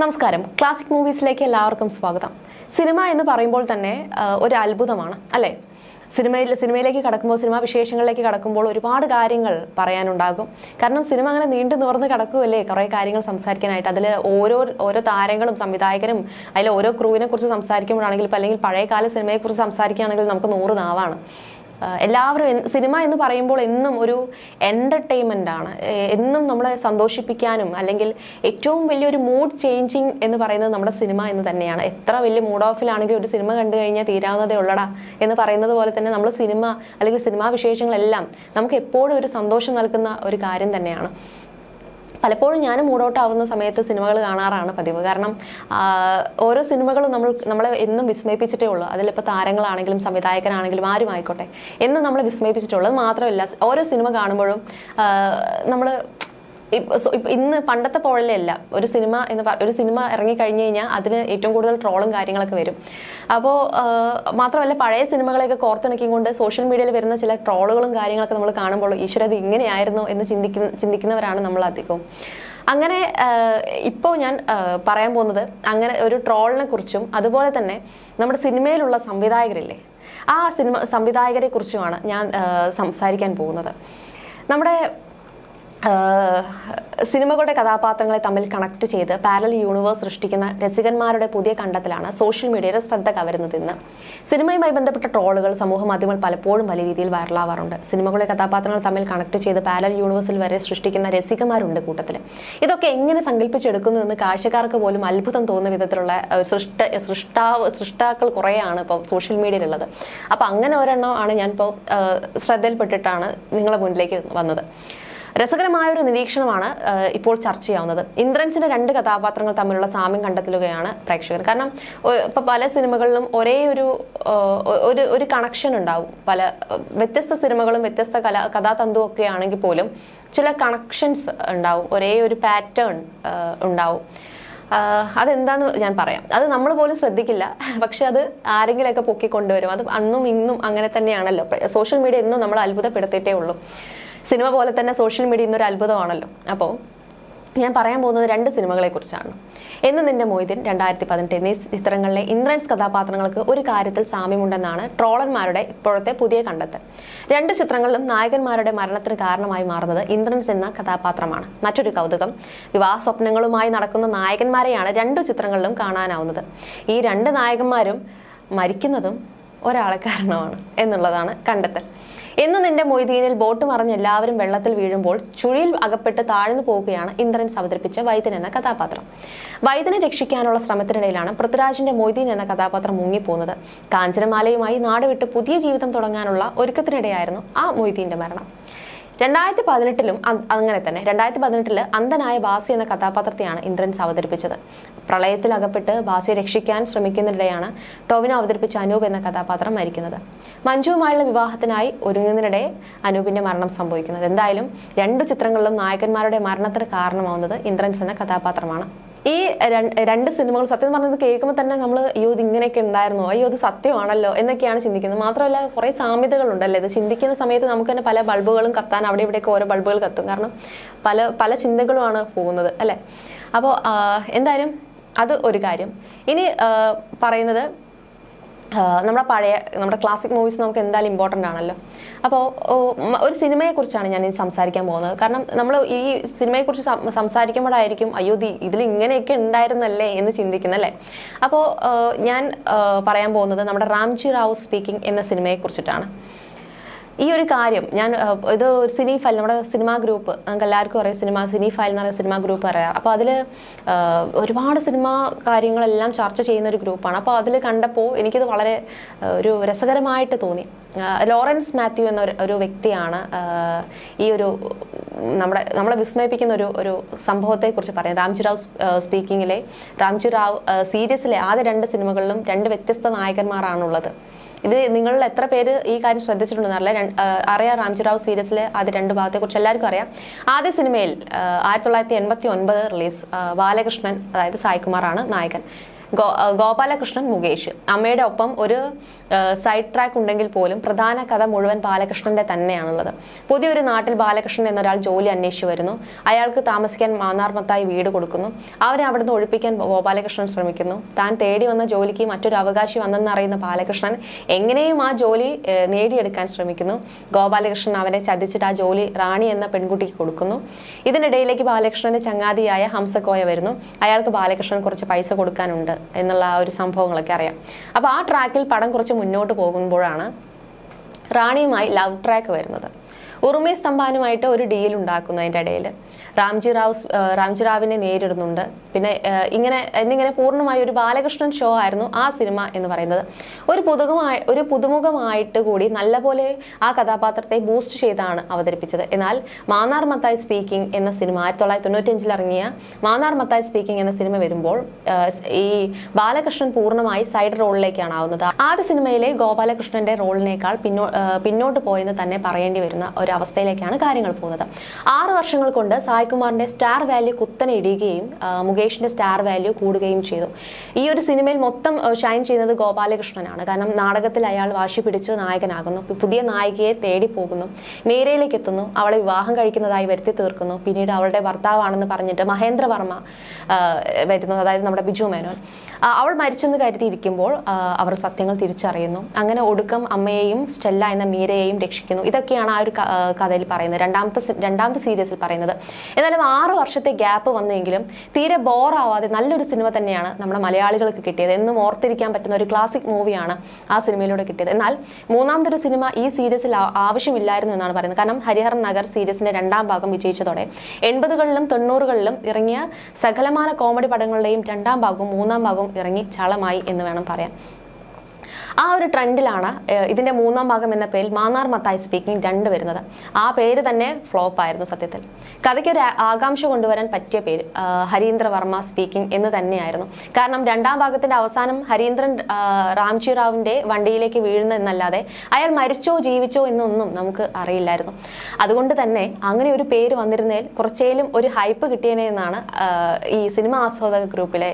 നമസ്കാരം. ക്ലാസിക് മൂവീസിലേക്ക് എല്ലാവർക്കും സ്വാഗതം. സിനിമ എന്ന് പറയുമ്പോൾ തന്നെ ഒരു അത്ഭുതമാണ് അല്ലേ? സിനിമയിൽ സിനിമയിലേക്ക് കടക്കുമ്പോൾ സിനിമാ വിശേഷങ്ങളിലേക്ക് കടക്കുമ്പോൾ ഒരുപാട് കാര്യങ്ങൾ പറയാനുണ്ടാകും. കാരണം സിനിമ അങ്ങനെ നീണ്ടു നിവർന്ന് കിടക്കുമല്ലേ കുറേ കാര്യങ്ങൾ സംസാരിക്കാനായിട്ട്. അതിൽ ഓരോ ഓരോ താരങ്ങളും സംവിധായകരും അതിൽ ഓരോ ക്രൂവിനെ കുറിച്ച് സംസാരിക്കുമ്പോഴാണെങ്കിൽ അല്ലെങ്കിൽ പഴയകാല സിനിമയെക്കുറിച്ച് സംസാരിക്കുകയാണെങ്കിൽ നമുക്ക് നൂറ് നാവാണ്. എല്ലാവരും സിനിമ എന്ന് പറയുമ്പോൾ എന്നും ഒരു എന്റർടൈൻമെന്റ് ആണ്. എന്നും നമ്മളെ സന്തോഷിപ്പിക്കാനും അല്ലെങ്കിൽ ഏറ്റവും വലിയൊരു മൂഡ് ചേഞ്ചിങ് എന്ന് പറയുന്നത് നമ്മുടെ സിനിമ എന്ന് തന്നെയാണ്. എത്ര വലിയ മൂഡ് ഓഫിലാണെങ്കിലും ഒരു സിനിമ കണ്ടു കഴിഞ്ഞാൽ തീരാവുന്നതേ ഉള്ളടാ എന്ന് പറയുന്നത് പോലെ തന്നെ നമ്മൾ സിനിമ അല്ലെങ്കിൽ സിനിമാ വിശേഷങ്ങളെല്ലാം നമുക്ക് എപ്പോഴും ഒരു സന്തോഷം നൽകുന്ന ഒരു കാര്യം തന്നെയാണ്. പലപ്പോഴും ഞാനും മൂഡൗട്ട് ആവുന്ന സമയത്ത് സിനിമകൾ കാണാറാണ് പതിവ്. കാരണം ഓരോ സിനിമകളും നമ്മൾ നമ്മളെ എന്നും വിസ്മയിപ്പിച്ചിട്ടേ ഉള്ളൂ. അതിലിപ്പോൾ താരങ്ങളാണെങ്കിലും സംവിധായകനാണെങ്കിലും ആരും ആയിക്കോട്ടെ എന്നും നമ്മളെ വിസ്മയിപ്പിച്ചിട്ടുള്ളത് മാത്രമല്ല ഓരോ സിനിമ കാണുമ്പോഴും നമ്മൾ ഇന്ന് പണ്ടത്തെ പോലെ അല്ല. ഒരു സിനിമ എന്ന് ഒരു സിനിമ ഇറങ്ങി കഴിഞ്ഞു കഴിഞ്ഞാൽ അതിന് ഏറ്റവും കൂടുതൽ ട്രോളും കാര്യങ്ങളൊക്കെ വരും. അപ്പോൾ മാത്രമല്ല പഴയ സിനിമകളെയൊക്കെ കോർത്തിണക്കിക്കൊണ്ട് സോഷ്യൽ മീഡിയയിൽ വരുന്ന ചില ട്രോളുകളും കാര്യങ്ങളൊക്കെ നമ്മൾ കാണുമ്പോൾ ഈശ്വര ഇത് ഇങ്ങനെയായിരുന്നു എന്ന് ചിന്തിക്കുന്ന ചിന്തിക്കുന്നവരാണ് നമ്മൾ അധികവും. അങ്ങനെ ഇപ്പോൾ ഞാൻ പറയാൻ പോകുന്നത് അങ്ങനെ ഒരു ട്രോളിനെ കുറിച്ചും അതുപോലെ തന്നെ നമ്മുടെ സിനിമയിലുള്ള സംവിധായകരില്ലേ? ആ സിനിമ സംവിധായകരെ കുറിച്ചുമാണ് ഞാൻ സംസാരിക്കാൻ പോകുന്നത്. നമ്മുടെ സിനിമകളുടെ കഥാപാത്രങ്ങളെ തമ്മിൽ കണക്ട് ചെയ്ത് പാരൽ യൂണിവേഴ്സ് സൃഷ്ടിക്കുന്ന രസികന്മാരുടെ പുതിയ കണ്ടെത്തലാണ് സോഷ്യൽ മീഡിയയുടെ ശ്രദ്ധ കവരുന്നത് ഇന്ന്. സിനിമയുമായി ബന്ധപ്പെട്ട ട്രോളുകൾ സമൂഹ മാധ്യമങ്ങൾ പലപ്പോഴും വലിയ രീതിയിൽ വൈറലാവാറുണ്ട് സിനിമകളുടെ കഥാപാത്രങ്ങൾ തമ്മിൽ കണക്ട് ചെയ്ത് പാരൽ യൂണിവേഴ്സിൽ വരെ സൃഷ്ടിക്കുന്ന രസികന്മാരുണ്ട് കൂട്ടത്തിൽ ഇതൊക്കെ എങ്ങനെ സങ്കല്പിച്ചെടുക്കുന്നു എന്ന് കാഴ്ചക്കാർക്ക് പോലും അത്ഭുതം തോന്നുന്ന വിധത്തിലുള്ള സൃഷ്ട സൃഷ്ടാവ് സൃഷ്ടാക്കൾ കുറേയാണ് ഇപ്പോൾ സോഷ്യൽ മീഡിയയിലുള്ളത് അപ്പോൾ അങ്ങനെ ഒരെണ്ണം ആണ് ഞാനിപ്പോൾ ശ്രദ്ധയിൽപ്പെട്ടിട്ടാണ് നിങ്ങളുടെ മുന്നിലേക്ക് വന്നത്. രസകരമായ ഒരു നിരീക്ഷണമാണ് ഇപ്പോൾ ചർച്ച ചെയ്യാവുന്നത്. ഇന്ദ്രൻസിന്റെ രണ്ട് കഥാപാത്രങ്ങൾ തമ്മിലുള്ള സാമ്യം കണ്ടെത്തലുകയാണ് പ്രേക്ഷകർ. കാരണം ഇപ്പൊ പല സിനിമകളിലും ഒരേ ഒരു ഒരു ഒരു കണക്ഷൻ ഉണ്ടാവും. പല വ്യത്യസ്ത സിനിമകളും വ്യത്യസ്ത കല കഥാതന്തുവും ഒക്കെ ആണെങ്കിൽ പോലും ചില കണക്ഷൻസ് ഉണ്ടാവും. ഒരേ ഒരു പാറ്റേൺ ഉണ്ടാവും. അതെന്താന്ന് ഞാൻ പറയാം. അത് നമ്മൾ പോലും ശ്രദ്ധിക്കില്ല. പക്ഷെ അത് ആരെങ്കിലുമൊക്കെ പൊക്കിക്കൊണ്ടുവരും. അത് അന്നും ഇന്നും അങ്ങനെ തന്നെയാണല്ലോ. സോഷ്യൽ മീഡിയ ഇന്നും നമ്മൾ അത്ഭുതപ്പെടുത്തിയിട്ടേ ഉള്ളൂ. സിനിമ പോലെ തന്നെ സോഷ്യൽ മീഡിയ ഇന്നൊരു അത്ഭുതമാണല്ലോ. അപ്പോൾ ഞാൻ പറയാൻ പോകുന്നത് രണ്ട് സിനിമകളെ കുറിച്ചാണ് എന്ന് നിന്റെ മൊയ്തീൻ രണ്ടായിരത്തി പതിനെട്ട് എന്നീ ചിത്രങ്ങളിലെ ഇന്ദ്രൻസ് കഥാപാത്രങ്ങൾക്ക് ഒരു കാര്യത്തിൽ സാമ്യമുണ്ടെന്നാണ് ട്രോളന്മാരുടെ ഇപ്പോഴത്തെ പുതിയ കണ്ടെത്തൽ. രണ്ട് ചിത്രങ്ങളിലും നായകന്മാരുടെ മരണത്തിന് കാരണമായി മാറുന്നത് ഇന്ദ്രൻസ് എന്ന കഥാപാത്രമാണ്. മറ്റൊരു കൗതുകം വിവാഹ സ്വപ്നങ്ങളുമായി നടക്കുന്ന നായകന്മാരെയാണ് രണ്ടു ചിത്രങ്ങളിലും കാണാനാവുന്നത്. ഈ രണ്ട് നായകന്മാരും മരിക്കുന്നതും ഒരാളെ കാരണമാണ് എന്നുള്ളതാണ് കണ്ടെത്തൽ. എന്ന് നിന്റെ മൊയ്തീനിൽ ബോട്ട് മറിഞ്ഞ് എല്ലാവരും വെള്ളത്തിൽ വീഴുമ്പോൾ ചുഴിയിൽ അകപ്പെട്ട് താഴ്ന്നു പോവുകയാണ് ഇന്ദ്രൻ അവതരിപ്പിച്ച വൈദ്യൻ എന്ന കഥാപാത്രം. വൈദ്യനെ രക്ഷിക്കാനുള്ള ശ്രമത്തിനിടയിലാണ് പൃഥ്വിരാജിന്റെ മൊയ്തീൻ എന്ന കഥാപാത്രം മുങ്ങിപ്പോകുന്നത്. കാഞ്ചനമാലയുമായി നാടുവിട്ട് പുതിയ ജീവിതം തുടങ്ങാനുള്ള ഒരുക്കത്തിനിടെയായിരുന്നു ആ മൊയ്തീന്റെ മരണം. രണ്ടായിരത്തി പതിനെട്ടിലും അങ്ങനെ തന്നെ രണ്ടായിരത്തി പതിനെട്ടിൽ അന്ധനായ ബാസി എന്ന കഥാപാത്രത്തെയാണ് ഇന്ദ്രൻസ് അവതരിപ്പിച്ചത്. പ്രളയത്തിൽ അകപ്പെട്ട് ബാസിയെ രക്ഷിക്കാൻ ശ്രമിക്കുന്നതിനിടെയാണ് ടോവിനോ അവതരിപ്പിച്ച അനൂപ് എന്ന കഥാപാത്രം മരിക്കുന്നത്. മഞ്ജുവുമായുള്ള വിവാഹത്തിനായി ഒരുങ്ങുന്നതിനിടെ അനൂപിന്റെ മരണം സംഭവിക്കുന്നത്. എന്തായാലും രണ്ടു ചിത്രങ്ങളിലും നായകന്മാരുടെ മരണത്തിന് കാരണമാവുന്നത് ഇന്ദ്രൻസ് എന്ന കഥാപാത്രമാണ്. ഈ രണ്ട് സിനിമകൾ സത്യം പറഞ്ഞത് കേൾക്കുമ്പോൾ തന്നെ നമ്മൾ അയ്യോ ഇത് ഇങ്ങനെയൊക്കെ ഉണ്ടായിരുന്നു? അയ്യോ ഇത് സത്യമാണല്ലോ? എന്നൊക്കെയാണ് ചിന്തിക്കുന്നത്. മാത്രമല്ല കുറേ സാമ്യതകളുണ്ടല്ലേ? ഇത് ചിന്തിക്കുന്ന സമയത്ത് നമുക്ക് തന്നെ പല ബൾബുകളും കത്താൻ അവിടെ ഇവിടെയൊക്കെ ഓരോ ബൾബുകൾ കത്തും. കാരണം പല പല ചിന്തകളുമാണ് പോകുന്നത് അല്ലേ? അപ്പോൾ എന്തായാലും അത് ഒരു കാര്യം. ഇനി പറയുന്നത് നമ്മുടെ പഴയ നമ്മുടെ ക്ലാസിക് മൂവീസ് നമുക്ക് എന്തായാലും ഇമ്പോർട്ടന്റ് ആണല്ലോ. അപ്പോൾ ഒരു സിനിമയെക്കുറിച്ചാണ് ഞാൻ ഇനി സംസാരിക്കാൻ പോകുന്നത്. കാരണം നമ്മൾ ഈ സിനിമയെക്കുറിച്ച് സംസാരിക്കുമ്പോഴായിരിക്കും അയ്യോ ദി ഇതിൽ ഇങ്ങനെയൊക്കെ ഉണ്ടായിരുന്നല്ലേ? എന്ന് ചിന്തിക്കുന്നല്ലേ അപ്പോൾ ഞാൻ പറയാൻ പോകുന്നത് നമ്മുടെ റാംജി റാവു സ്പീക്കിംഗ് എന്ന സിനിമയെക്കുറിച്ചിട്ടാണ് ഈ ഒരു കാര്യം ഞാൻ ഇത് ഒരു സിനി ഫയൽ നമ്മുടെ സിനിമാ ഗ്രൂപ്പ് നമുക്ക് എല്ലാവർക്കും അറിയാം സിനിമ സിനി ഫയൽ എന്ന് പറയുന്ന സിനിമാ ഗ്രൂപ്പ് അറിയാം അപ്പോൾ അതിൽ ഒരുപാട് സിനിമാ കാര്യങ്ങളെല്ലാം ചർച്ച ചെയ്യുന്ന ഒരു ഗ്രൂപ്പാണ്. അപ്പോൾ അതിൽ കണ്ടപ്പോൾ എനിക്കിത് വളരെ ഒരു രസകരമായിട്ട് തോന്നി. ലോറൻസ് മാത്യു എന്ന ഒരു വ്യക്തിയാണ് ഈ ഒരു നമ്മുടെ നമ്മളെ വിസ്മയിപ്പിക്കുന്ന ഒരു ഒരു സംഭവത്തെക്കുറിച്ച് പറയാം രാംജി റാവ് സ്പീക്കിങ്ങിലെ രാംജി റാവ് സീരീസിലെ ആദ്യ രണ്ട് സിനിമകളിലും രണ്ട് വ്യത്യസ്ത നായകന്മാരാണുള്ളത്. ഇത് നിങ്ങളിൽ എത്ര പേര് ഈ കാര്യം ശ്രദ്ധിച്ചിട്ടുണ്ടെന്ന് അറിയില്ല. രണ്ട്- ആ, അറിയാം റാംജി റാവ് സീരീസിലെ ആദ്യ രണ്ട് ഭാഗത്തെക്കുറിച്ച് എല്ലാവർക്കും അറിയാം. ആദ്യ സിനിമയിൽ ആയിരത്തി തൊള്ളായിരത്തി എൺപത്തി ഒൻപത് റിലീസ് ബാലകൃഷ്ണൻ അതായത് സായികുമാറാണ് നായകൻ. ഗോപാലകൃഷ്ണൻ മുകേഷ്. അമ്മയുടെ ഒപ്പം ഒരു സൈഡ് ട്രാക്ക് ഉണ്ടെങ്കിൽ പോലും പ്രധാന കഥ മുഴുവൻ ബാലകൃഷ്ണന്റെ തന്നെയാണുള്ളത്. പുതിയൊരു നാട്ടിൽ ബാലകൃഷ്ണൻ എന്നൊരാൾ ജോലി അന്വേഷിച്ചു വരുന്നു. അയാൾക്ക് താമസിക്കാൻ മാന്നാർമത്തായി വീട് കൊടുക്കുന്നു. അവരെ അവിടുന്ന് ഒഴിപ്പിക്കാൻ ഗോപാലകൃഷ്ണൻ ശ്രമിക്കുന്നു. താൻ തേടി വന്ന ജോലിക്ക് മറ്റൊരു അവകാശി വന്നെന്നറിയുന്ന ബാലകൃഷ്ണൻ എങ്ങനെയും ആ ജോലി നേടിയെടുക്കാൻ ശ്രമിക്കുന്നു. ഗോപാലകൃഷ്ണൻ അവനെ ചതിച്ചിട്ട് ആ ജോലി റാണി എന്ന പെൺകുട്ടിക്ക് കൊടുക്കുന്നു. ഇതിനിടയിലേക്ക് ബാലകൃഷ്ണന്റെ ചങ്ങാതിയായ ഹംസക്കോയ വരുന്നു. അയാൾക്ക് ബാലകൃഷ്ണൻ കുറച്ച് പൈസ കൊടുക്കാനുണ്ട്. എന്നുള്ള ആ ഒരു സംഭവങ്ങളൊക്കെ അറിയാം. അപ്പോൾ ആ ട്രാക്കിൽ പടം കുറച്ച് മുന്നോട്ട് പോകുമ്പോഴാണ് റാണിയുമായി ലവ് ട്രാക്ക് വരുന്നത്. ഉറുമി സ്തംഭാനുമായിട്ട് ഒരു ഡീൽ ഉണ്ടാക്കുന്നതിന്റെ ഇടയിൽ. റാംജി റാവ് റാംജി റാവിനെ നേരിടുന്നുണ്ട്. പിന്നെ ഇങ്ങനെ എന്നിങ്ങനെ പൂർണമായ ഒരു ബാലകൃഷ്ണൻ ഷോ ആയിരുന്നു ആ സിനിമ എന്ന് പറയുന്നത്. ഒരു പുതുമുഖമായി ഒരു പുതുമുഖമായിട്ട് കൂടി നല്ലപോലെ ആ കഥാപാത്രത്തെ ബൂസ്റ്റ് ചെയ്താണ് അവതരിപ്പിച്ചത്. എന്നാൽ മാന്നാർ മത്തായി സ്പീക്കിംഗ് എന്ന സിനിമ ആയിരത്തി തൊള്ളായിരത്തി തൊണ്ണൂറ്റഞ്ചിൽ ഇറങ്ങിയ മാന്നാർ മത്തായി സ്പീക്കിംഗ് എന്ന സിനിമ വരുമ്പോൾ ഈ ബാലകൃഷ്ണൻ പൂർണമായി സൈഡ് റോളിലേക്കാണ് ആവുന്നത്. ആദ്യ സിനിമയിലെ ഗോപാലകൃഷ്ണന്റെ റോളിനേക്കാൾ പിന്നോ പിന്നോട്ട് പോയെന്ന് തന്നെ പറയേണ്ടി വരുന്ന ഒരു അവസ്ഥയിലേക്കാണ് കാര്യങ്ങൾ പോകുന്നത്. ആറ് വർഷങ്ങൾ കൊണ്ട് സായ്കുമാറിന്റെ സ്റ്റാർ വാല്യൂ കുത്തനെ ഇടുകയും ആ, മുകേഷിന്റെ സ്റ്റാർ വാല്യൂ കൂടുകയും ചെയ്തു. ഈ ഒരു സിനിമയിൽ മൊത്തം ഷൈൻ ചെയ്യുന്നത് ഗോപാലകൃഷ്ണനാണ്. കാരണം നാടകത്തിൽ അയാൾ വാശി പിടിച്ച് നായകനാകുന്നു. പുതിയ നായികയെ തേടി പോകുന്നു. മേരയിലേക്ക് എത്തുന്നു. അവളെ വിവാഹം കഴിക്കുന്നതായി വരുത്തി തീർക്കുന്നു. പിന്നീട് അവളുടെ ഭർത്താവാണെന്ന് പറഞ്ഞിട്ട് മഹേന്ദ്ര വർമ്മ അതായത് നമ്മുടെ ബിജു മേനോൻ. അവൾ മരിച്ചെന്ന് കരുതിയിരിക്കുമ്പോൾ അവർ സത്യങ്ങൾ തിരിച്ചറിയുന്നു. അങ്ങനെ ഒടുക്കം അമ്മയെയും സ്റ്റെല്ല എന്ന മീരയെയും രക്ഷിക്കുന്നു. ഇതൊക്കെയാണ് ആ ഒരു കഥയിൽ പറയുന്നത് രണ്ടാമത്തെ രണ്ടാമത്തെ സീരീസിൽ പറയുന്നത്. എന്നാലും ആറ് വർഷത്തെ ഗ്യാപ്പ് വന്നെങ്കിലും തീരെ ബോറാവാതെ നല്ലൊരു സിനിമ തന്നെയാണ് നമ്മുടെ മലയാളികൾക്ക് കിട്ടിയത്. എന്നും ഓർത്തിരിക്കാൻ പറ്റുന്ന ഒരു ക്ലാസിക് മൂവിയാണ് ആ സിനിമയിലൂടെ കിട്ടിയത്. എന്നാൽ മൂന്നാമതൊരു സിനിമ ഈ സീരീസിൽ ആവശ്യമില്ലായിരുന്നു എന്നാണ് പറയുന്നത്. കാരണം ഹരിഹർ നഗർ സീരീസിന്റെ രണ്ടാം ഭാഗം വിജയിച്ചതോടെ എൺപതുകളിലും തൊണ്ണൂറുകളിലും ഇറങ്ങിയ സകലമാന കോമഡി പടങ്ങളുടെയും രണ്ടാം ഭാഗവും മൂന്നാം ഭാഗവും ഇറങ്ങി ചളമായി എന്ന് വേണം പറയാൻ. ആ ഒരു ട്രെൻഡിലാണ് ഇതിന്റെ മൂന്നാം ഭാഗം എന്ന പേരിൽ മാന്നാർ മത്തായി സ്പീക്കിംഗ് രണ്ട് വരുന്നത്. ആ പേര് തന്നെ ഫ്ലോപ്പ് ആയിരുന്നു സത്യത്തിൽ. കഥയ്ക്ക് ഒരു ആകാംക്ഷ കൊണ്ടുവരാൻ പറ്റിയ പേര് ഹരീന്ദ്ര വർമ്മ സ്പീക്കിംഗ് എന്ന് തന്നെയായിരുന്നു. കാരണം രണ്ടാം ഭാഗത്തിന്റെ അവസാനം ഹരീന്ദ്രൻ റാംജി റാവിന്റെ വണ്ടിയിലേക്ക് വീഴുന്ന എന്നല്ലാതെ അയാൾ മരിച്ചോ ജീവിച്ചോ എന്നൊന്നും നമുക്ക് അറിയില്ലായിരുന്നു. അതുകൊണ്ട് തന്നെ അങ്ങനെ ഒരു പേര് വന്നിരുന്നതിൽ കുറച്ചേലും ഒരു ഹൈപ്പ് കിട്ടിയനെ എന്നാണ് ഈ സിനിമ ആസ്വാദക ഗ്രൂപ്പിലെ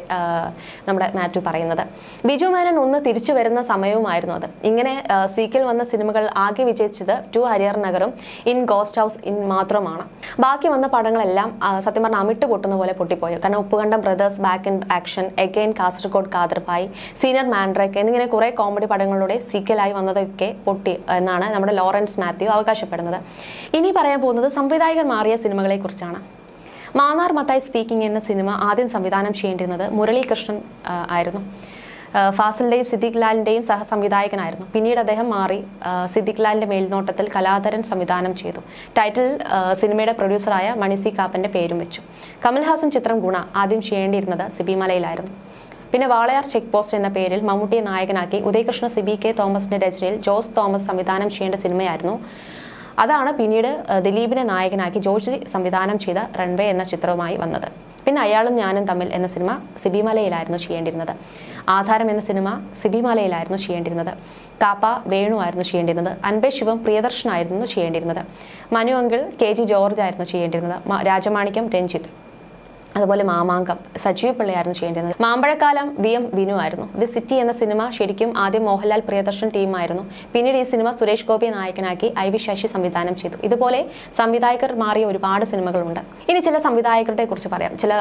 നമ്മുടെ മാറ്റു പറയുന്നത്. ബിജു മേനൻ ഒന്ന് തിരിച്ചു വരുന്ന സമയവുമായിരുന്നു അത്. ഇങ്ങനെ സീക്കിൽ വന്ന സിനിമകൾ ആകെ വിജയിച്ചത് ടു ഹരിയർ നഗറും ഇൻ ഗോസ്റ്റ് ഹൗസ് ഇൻ മാത്രമാണ്. ബാക്കി വന്ന പടങ്ങളെല്ലാം സത്യം പറഞ്ഞാൽ അമിട്ട് പൊട്ടുന്ന പോലെ പൊട്ടിപ്പോയി. കാരണം Uppukandam brothers back in action again Kasaragod Khaderbhai senior mandrake എന്നിങ്ങനെ കുറെ കോമഡി പടങ്ങളുടെ സീക്കലായി വന്നതൊക്കെ പൊട്ടി എന്നാണ് നമ്മുടെ ലോറൻസ് മാത്യു അവകാശപ്പെടുന്നത്. ഇനി പറയാൻ പോകുന്നത് സംവിധായകർ മാറിയ സിനിമകളെ കുറിച്ചാണ് മാന്നാർ മത്തായി സ്പീക്കിംഗ് എന്ന സിനിമ ആദ്യം സംവിധാനം ചെയ്യേണ്ടിരുന്നത് മുരളീകൃഷ്ണൻ ആയിരുന്നു. ഫാസിലിന്റെയും സിദ്ദിഖ് ലാലിന്റെയും സഹസംവിധായകനായിരുന്നു. പിന്നീട് അദ്ദേഹം മാറി സിദ്ദിഖ് ലാലിന്റെ മേൽനോട്ടത്തിൽ കലാധരൻ സംവിധാനം ചെയ്തു. ടൈറ്റിൽ സിനിമയുടെ പ്രൊഡ്യൂസറായ മണിസി കാപ്പന്റെ പേരും വെച്ചു. കമൽഹാസൻ ചിത്രം ഗുണ ആദ്യം ചെയ്യേണ്ടിയിരുന്നത് സിബി മലയിലായിരുന്നു. പിന്നെ വാളയാർ ചെക്ക് പോസ്റ്റ് എന്ന പേരിൽ മമ്മൂട്ടിയെ നായകനാക്കി ഉദയകൃഷ്ണ സിബി കെ തോമസിന്റെ രചനയിൽ ജോസ് തോമസ് സംവിധാനം ചെയ്യേണ്ട സിനിമയായിരുന്നു. അതാണ് പിന്നീട് ദിലീപിനെ നായകനാക്കി ജോഷി സംവിധാനം ചെയ്ത റൺവേ എന്ന ചിത്രവുമായി വന്നത്. പിന്നെ അയാളും ഞാനും തമ്മിൽ എന്ന സിനിമ സിബിമലയിലായിരുന്നു ചെയ്യേണ്ടിരുന്നത്. ആധാരം എന്ന സിനിമ സിബിമലയിലായിരുന്നു ചെയ്യേണ്ടിരുന്നത്. കാപ്പ വേണു ആയിരുന്നു ചെയ്യേണ്ടിരുന്നത്. അൻപേ ശിവം പ്രിയദർശനായിരുന്നു ചെയ്യേണ്ടിരുന്നത്. Manu uncle K G George ആയിരുന്നു ചെയ്യേണ്ടിരുന്നത്. രാജമാണിക്യം രഞ്ജിത്ത്. അതുപോലെ മാമാങ്കം. സജീവ് പിള്ളയായിരുന്നു ചെയ്യേണ്ടിയിരുന്നത് മാമ്പഴക്കാലം വി എം വിനു ആയിരുന്നു. ദി സിറ്റി എന്ന സിനിമ ശരിക്കും ആദ്യം മോഹൻലാൽ പ്രിയദർശൻ ടീമായിരുന്നു പിന്നീട് ഈ സിനിമ സുരേഷ് ഗോപി നായകനാക്കി ഐ വി ശശി സംവിധാനം ചെയ്തു. ഇതുപോലെ സംവിധായകർ മാറിയ ഒരുപാട് സിനിമകളുണ്ട്. ഇനി ചില സംവിധായകരുടെ കുറിച്ച് പറയാം. ചില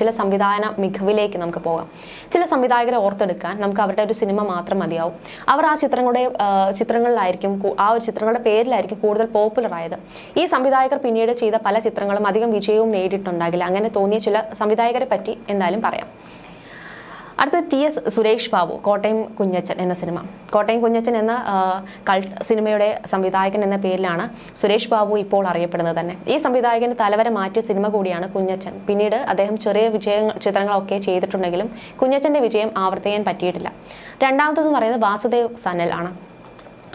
ചില സംവിധാന മികവിലേക്ക് നമുക്ക് പോകാം. ചില സംവിധായകരെ ഓർത്തെടുക്കാൻ നമുക്ക് അവരുടെ ഒരു സിനിമ മാത്രം മതിയാവും. അവർ ആ ചിത്രങ്ങളുടെ ചിത്രങ്ങളിലായിരിക്കും ആ ഒരു ചിത്രങ്ങളുടെ പേരിലായിരിക്കും കൂടുതൽ പോപ്പുലർ ആയത്. ഈ സംവിധായകർ പിന്നീട് ചെയ്ത പല ചിത്രങ്ങളും അധികം വിജയവും നേടിയിട്ടുണ്ടാകില്ല. അങ്ങനെ തോന്നിയ ചില സംവിധായകരെ പറ്റി എന്തായാലും പറയാം. അടുത്ത ടി എസ് സുരേഷ് ബാബു കോട്ടയം കുഞ്ഞച്ചൻ എന്ന സിനിമ. കോട്ടയം കുഞ്ഞച്ചൻ എന്ന കൾട്ട് സിനിമയുടെ സംവിധായകൻ എന്ന പേരിലാണ് സുരേഷ് ബാബു ഇപ്പോൾ അറിയപ്പെടുന്നത് തന്നെ. ഈ സംവിധായകന് തലവരെ മാറ്റിയ സിനിമ കൂടിയാണ് കുഞ്ഞച്ചൻ. പിന്നീട് അദ്ദേഹം ചെറിയ വിജയ ചിത്രങ്ങളൊക്കെ ചെയ്തിട്ടുണ്ടെങ്കിലും കുഞ്ഞച്ചന്റെ വിജയം ആവർത്തിക്കാൻ പറ്റിയിട്ടില്ല. രണ്ടാമതെന്ന് പറയുന്നത് വാസുദേവ് സനൽ ആണ്.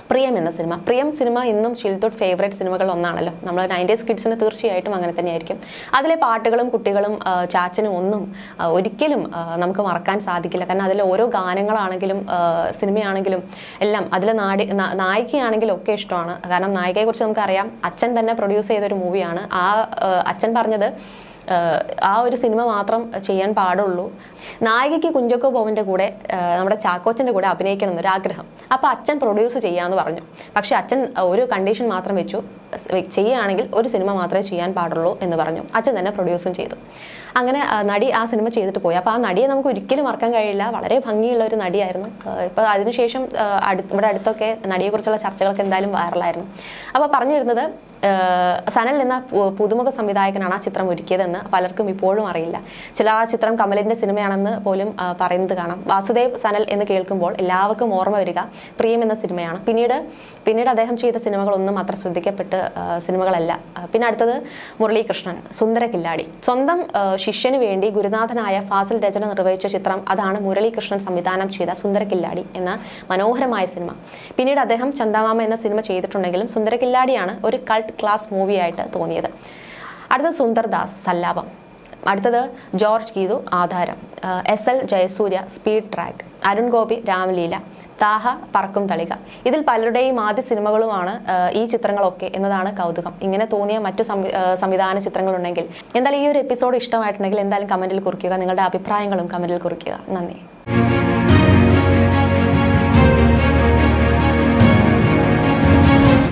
പ്രിയം എന്ന സിനിമ. പ്രിയം സിനിമ ഇന്നും ഷിൽത്തോട്ട് ഫേവറേറ്റ് സിനിമകൾ ഒന്നാണല്ലോ. നമ്മൾ നയന്റീസ് കിഡ്സിന് തീർച്ചയായിട്ടും അങ്ങനെ തന്നെയായിരിക്കും. അതിലെ പാട്ടുകളും കുട്ടികളും ചാച്ചനും ഒന്നും ഒരിക്കലും നമുക്ക് മറക്കാൻ സാധിക്കില്ല. കാരണം അതിലെ ഓരോ ഗാനങ്ങളാണെങ്കിലും സിനിമയാണെങ്കിലും എല്ലാം അതിലെ നാടി നായികയാണെങ്കിലും ഒക്കെ ഇഷ്ടമാണ്. കാരണം നായികയെക്കുറിച്ച് നമുക്കറിയാം അച്ഛൻ തന്നെ പ്രൊഡ്യൂസ് ചെയ്തൊരു മൂവിയാണ് ആ അച്ഛൻ പറഞ്ഞത് ആ ഒരു സിനിമ മാത്രം ചെയ്യാൻ പാടുള്ളൂ. നായികയ്ക്ക് കുഞ്ചക്കോ പോവിന്റെ കൂടെ നമ്മുടെ ചാക്കോച്ചന്റെ കൂടെ അഭിനയിക്കണം എന്നൊരു ആഗ്രഹം. അപ്പോൾ അച്ഛൻ പ്രൊഡ്യൂസ് ചെയ്യാമെന്ന് പറഞ്ഞു. പക്ഷേ അച്ഛൻ ഒരു കണ്ടീഷൻ മാത്രം വെച്ചു. ചെയ്യുകയാണെങ്കിൽ ഒരു സിനിമ മാത്രമേ ചെയ്യാൻ പാടുള്ളൂ എന്ന് പറഞ്ഞു. അച്ഛൻ തന്നെ പ്രൊഡ്യൂസും ചെയ്തു. അങ്ങനെ നടി ആ സിനിമ ചെയ്തിട്ട് പോയി. അപ്പോൾ ആ നടിയെ നമുക്ക് ഒരിക്കലും മറക്കാൻ കഴിയില്ല. വളരെ ഭംഗിയുള്ള ഒരു നടിയായിരുന്നു. ഇപ്പോൾ അതിനുശേഷം അടുത്ത് അടു ഇവിടെ അടുത്തൊക്കെ നടിയെക്കുറിച്ചുള്ള ചർച്ചകളൊക്കെ എന്തായാലും വൈറലായിരുന്നു അപ്പോൾ പറഞ്ഞു വരുന്നത് സനൽ എന്ന പുതുമുഖ സംവിധായകനാണ് ആ ചിത്രം ഒരുക്കിയതെന്ന് പലർക്കും ഇപ്പോഴും അറിയില്ല. ചില ആ ചിത്രം കമലിന്റെ സിനിമയാണെന്ന് പോലും പറയുന്നത് കാണാം. വാസുദേവ് സനൽ എന്ന് കേൾക്കുമ്പോൾ എല്ലാവർക്കും ഓർമ്മ വരിക പ്രിയം എന്ന സിനിമയാണ്. പിന്നീട് പിന്നീട് അദ്ദേഹം ചെയ്ത സിനിമകളൊന്നും അത്ര ശ്രദ്ധിക്കപ്പെട്ട് സിനിമകളല്ല. പിന്നെ അടുത്തത് മുരളീകൃഷ്ണൻ സുന്ദര കില്ലാടി. സ്വന്തം ശിഷ്യന് വേണ്ടി ഗുരുനാഥനായ ഫാസിൽ രചന നിർവഹിച്ച ചിത്രം അതാണ് മുരളീകൃഷ്ണൻ സംവിധാനം ചെയ്ത സുന്ദര കില്ലാടി എന്ന മനോഹരമായ സിനിമ. പിന്നീട് അദ്ദേഹം ചന്ദാമാമ എന്ന സിനിമ ചെയ്തിട്ടുണ്ടെങ്കിലും സുന്ദര കില്ലാടിയാണ് ഒരു കൾട്ട് ക്ലാസ് മൂവിയായിട്ട് തോന്നിയത്. അടുത്തത് സുന്ദർദാസ് സല്ലാപം. അടുത്തത് George Kithu Aadharam. S L Jayasurya speed track. Arun Gopi Ramleela Thaha Parakkum Thalika. ഇതിൽ പലരുടെയും ആദ്യ സിനിമകളുമാണ് ഈ ചിത്രങ്ങളൊക്കെ എന്നതാണ് കൗതുകം. ഇങ്ങനെ തോന്നിയ മറ്റു സംവിധാന ചിത്രങ്ങളുണ്ടെങ്കിൽ എന്തായാലും ഈ ഒരു എപ്പിസോഡ് ഇഷ്ടമായിട്ടുണ്ടെങ്കിൽ എന്തായാലും കമന്റിൽ കുറിക്കുക. നിങ്ങളുടെ അഭിപ്രായങ്ങളും കമന്റിൽ കുറിക്കുക. നന്ദി.